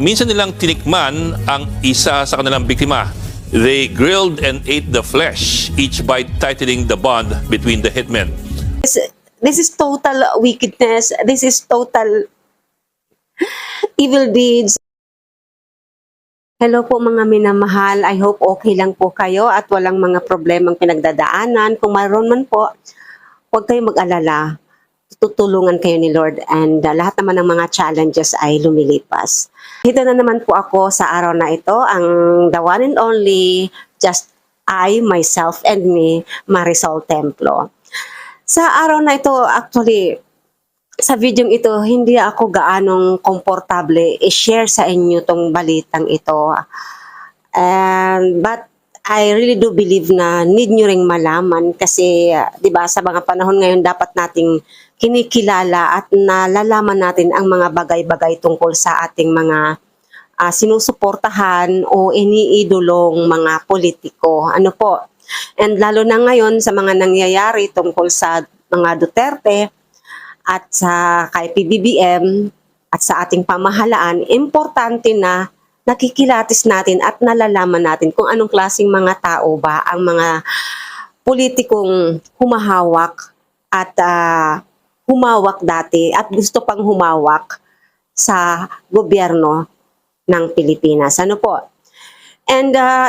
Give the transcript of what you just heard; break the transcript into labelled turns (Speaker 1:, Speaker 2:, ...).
Speaker 1: minsan nilang tinikman ang isa sa kanilang biktima. They grilled and ate the flesh, each bite tightening the bond between the hitmen.
Speaker 2: This, this is total wickedness. This is total evil deeds. Hello po mga minamahal. I hope okay lang po kayo at walang mga problemang pinagdadaanan. Kung mayroon man po, huwag kayong mag-alala. Tutulungan kayo ni Lord and uh, lahat naman ng mga challenges ay lumilipas. Dito na naman po ako sa araw na ito, ang the one and only, just I, myself, and me, Marisol Templo. Sa araw na ito, actually, sa video ito, hindi ako gaanong komportable i-share sa inyo tong balitang ito. And, but I really do believe na need nyo ring malaman kasi, uh, di ba, sa mga panahon ngayon, dapat nating kinikilala at nalalaman natin ang mga bagay-bagay tungkol sa ating mga ah, sinusuportahan o iniidolong mga politiko. Ano po? And lalo na ngayon sa mga nangyayari tungkol sa mga Duterte at sa kay PBBM at sa ating pamahalaan, importante na nakikilatis natin at nalalaman natin kung anong klaseng mga tao ba ang mga politikong humahawak at ah, humawak dati at gusto pang humawak sa gobyerno ng Pilipinas. Ano po? And uh,